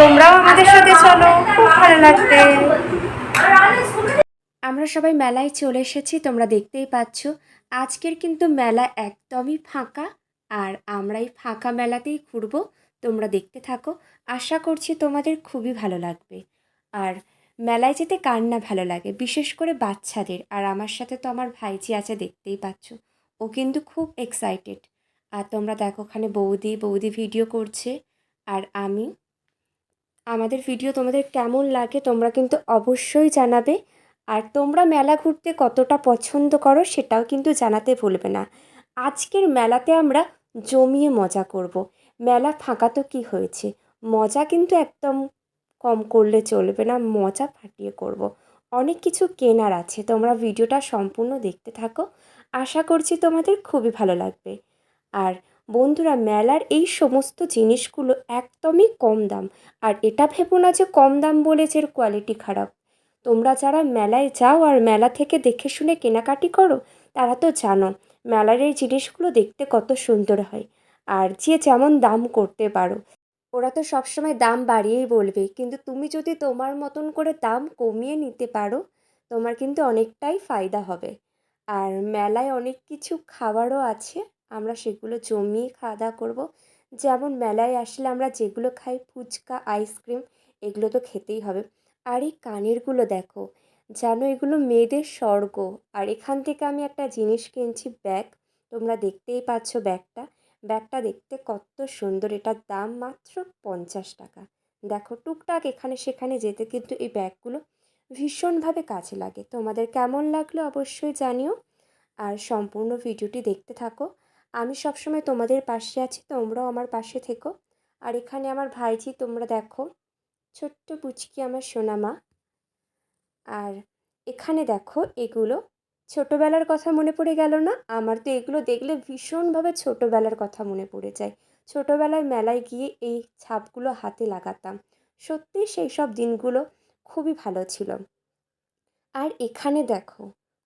তোমরাও আমাদের সাথে চলো, খুব ভালো লাগবে। আমরা সবাই মেলায় চলে এসেছি, তোমরা দেখতেই পাচ্ছ। আজকের কিন্তু মেলা একদমই ফাঁকা, আর আমরা এই ফাঁকা মেলাতেই ঘুরবো, তোমরা দেখতে থাকো। আশা করছি তোমাদের খুবই ভালো লাগবে। আর মেলায় যেতে কার না ভালো লাগে, বিশেষ করে বাচ্চাদের। আর আমার সাথে তো আমার ভাইজি আছে, দেখতেই পাচ্ছ। ও কিন্তু খুব এক্সাইটেড আর তোমরা দেখো, ওখানে বৌদি বৌদি ভিডিও করছে। আর আমি আমাদের ভিডিও তোমাদের কেমন লাগে তোমরা কিন্তু অবশ্যই জানাবে। আর তোমরা মেলা ঘুরতে কতটা পছন্দ করো সেটাও কিন্তু জানাতে ভুলবে না। আজকের মেলাতে আমরা জমিয়ে মজা করব। মেলা ফাঁকা তো কী হয়েছে? মজা কিন্তু একদম কম করলে চলবে না, মজা ফাটিয়ে করব। অনেক কিছু কেনার আছে, তোমরা ভিডিওটা সম্পূর্ণ দেখতে থাকো। আশা করছি তোমাদের খুবই ভালো লাগবে। আর বন্ধুরা, মেলার এই সমস্ত জিনিসগুলো একদমই কম দাম। আর এটা ভেবো না যে কম দাম বলে যে এর কোয়ালিটি খারাপ। তোমরা যারা মেলায় যাও আর মেলা থেকে দেখে শুনে কেনাকাটি করো, তারা তো জানো মেলার এই জিনিসগুলো দেখতে কত সুন্দর হয়। আর যে যেমন দাম করতে পারো। ওরা তো সবসময় দাম বাড়িয়েই বলবে, কিন্তু তুমি যদি তোমার মতন করে দাম কমিয়ে নিতে পারো, তোমার কিন্তু অনেকটাই ফায়দা হবে। আর মেলায় অনেক কিছু খাবারও আছে। আমরা সেগুলো জমিয়ে খাওয়া দাওয়া করব। যেমন মেলায় আসলে আমরা যেগুলো খাই, ফুচকা আইসক্রিম এগুলো তো খেতেই হবে। আর এই কানেরগুলো দেখো, যেন এগুলো মেয়েদের স্বর্গ। আর এখান থেকে আমি একটা জিনিস কিনছি, ব্যাগ। তোমরা দেখতেই পাচ্ছ ব্যাগটা। ব্যাগটা দেখতে কত সুন্দর। এটার দাম মাত্র পঞ্চাশ টাকা। দেখো, টুকটাক এখানে সেখানে যেতে কিন্তু এই ব্যাগগুলো ভীষণভাবে কাজে লাগে। তোমাদের কেমন লাগল অবশ্যই জানিও। আর সম্পূর্ণ ভিডিওটি দেখতে থাকো। আমি সবসময় তোমাদের পাশে আছি, তোমরাও আমার পাশে থেকো। আর এখানে আমার ভাইজি, তোমরা দেখো। ছোট্ট পুচকি আমার সোনামা আর এখানে দেখো এগুলো। ছোটোবেলার কথা মনে পড়ে গেল না? আমার তো এগুলো দেখলে ভীষণভাবে ছোটোবেলার কথা মনে পড়ে যায়। ছোটোবেলায় মেলায় গিয়ে এই ছাপগুলো হাতে লাগাতাম। সত্যি সেই সব দিনগুলো খুবই ভালো ছিল। আর এখানে দেখো,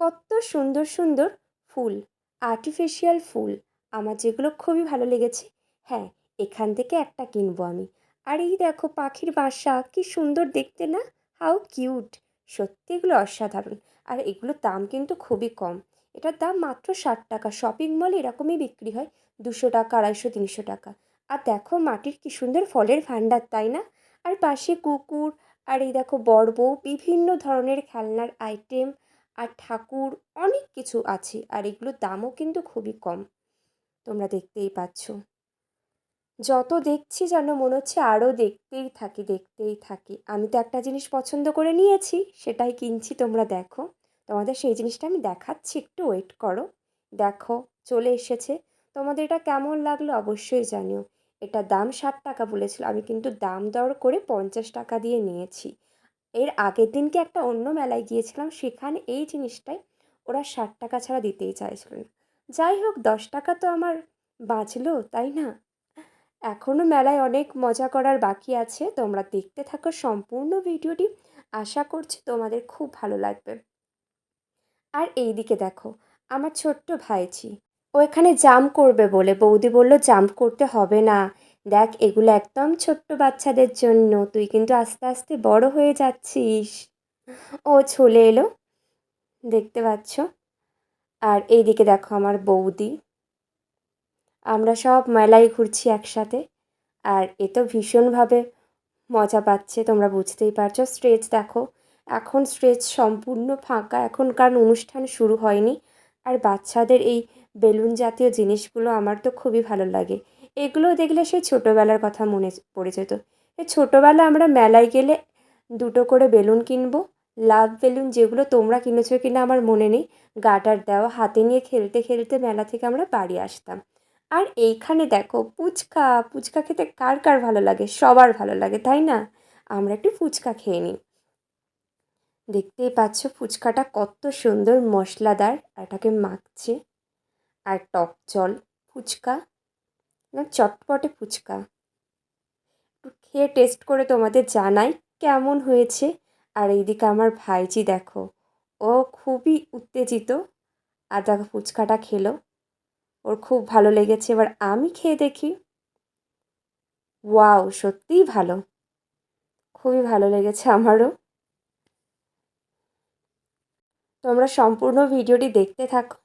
কত সুন্দর সুন্দর ফুল আর্টিফিশিয়াল ফুল। আমার যেগুলো খুবই ভালো লেগেছে হ্যাঁ এখান থেকে একটা কিনবো আমি। আর এই দেখো পাখির বাসা, কি সুন্দর দেখতে না? How cute! সত্যি এগুলো অসাধারণ। আর এগুলোর দাম কিন্তু খুবই কম। এটার দাম মাত্র ষাট টাকা। শপিং মলে এরকমই বিক্রি হয় দুশো টাকা, আড়াইশো, তিনশো টাকা। আর দেখো মাটির কি সুন্দর ফলের ভাণ্ডার, তাই না? আর পাশে কুকুর, আর এই দেখো বড়বউ বিভিন্ন ধরনের খেলনার আইটেম আর ঠাকুর, অনেক কিছু আছে। আর এগুলোর দামও কিন্তু খুবই কম। তোমরা দেখতেই পাচ্ছ। যত দেখছি যেন মনে হচ্ছে আরও দেখতেই থাকি দেখতেই থাকি। আমি তো একটা জিনিস পছন্দ করে নিয়েছি, সেটাই কিনছি, তোমরা দেখো। তোমাদের সেই জিনিসটা আমি দেখাচ্ছি, একটু ওয়েট করো। দেখো, চলে এসেছে। তোমাদের এটা কেমন লাগল অবশ্যই জানিও। এটা দাম ষাট টাকা বলেছিল, আমি কিন্তু দাম দর করে পঞ্চাশ টাকা দিয়ে নিয়েছি। এর আগের দিনকে একটা অন্য মেলায় গিয়েছিলাম, সেখানে এই জিনিসটাই ওরা ষাট টাকা ছাড়া দিতেই চাইছিল। না যাই হোক, দশ টাকা তো আমার বাঁচলো, তাই না? এখনও মেলায় অনেক মজা করার বাকি আছে। তোমরা দেখতে থাকো সম্পূর্ণ ভিডিওটি। আশা করছি তোমাদের খুব ভালো লাগবে। আর এই দিকে দেখো, আমার ছোট্ট ভাইছি ও এখানে জাম্প করবে বলে বৌদি বলল, জাম্প করতে হবে না। দেখ, এগুলো একদম ছোট্ট বাচ্চাদের জন্য। তুই কিন্তু আস্তে আস্তে বড় হয়ে যাচ্ছিস। ও চলে এলো। দেখতে পাচ্ছ? আর এইদিকে দেখো আমার বৌদি। আমরা সব মেলায় ঘুরছি একসাথে আর এ তো ভীষণভাবে মজা পাচ্ছে, তোমরা বুঝতেই পারছ। স্টেজ দেখো, এখন স্টেজ সম্পূর্ণ ফাঁকা, এখন কারণ অনুষ্ঠান শুরু হয়নি। আর বাচ্চাদের এই বেলুন জাতীয় জিনিসগুলো আমার তো খুবই ভালো লাগে। এগুলো দেখলে সেই ছোটোবেলার কথা মনে পড়ে যেত। এই ছোটোবেলা আমরা মেলায় গেলে দুটো করে বেলুন কিনবো লাভ বেলুন যেগুলো তোমরা কিনেছো কিনা আমার মনে নেই। গাটার দেওয়া হাতে নিয়ে খেলতে খেলতে মেলা থেকে আমরা বাড়ি আসতাম। আর এইখানে দেখো, ফুচকা ফুচকা খেতে কার কার ভালো লাগে? সবার ভালো লাগে, তাই না? আমরা একটু ফুচকা খেয়ে নিই। দেখতেই পাচ্ছ ফুচকাটা কত সুন্দর, মশলাদার এটাকে মাখছে। আর টক জল, ফুচকা, না চটপটে ফুচকা। একটু খেয়ে টেস্ট করে তোমাদের জানাই কেমন হয়েছে। আর এইদিকে আমার ভাইজি দেখো, ও খুবই উত্তেজিত। আর দেখো ফুচকাটা খেলো। ওর খুব ভালো লেগেছে। এবার আমি খেয়ে দেখি। ওয়াও, সত্যিই ভালো। খুবই ভালো লেগেছে আমারও। তোমরা সম্পূর্ণ ভিডিওটি দেখতে থাকো।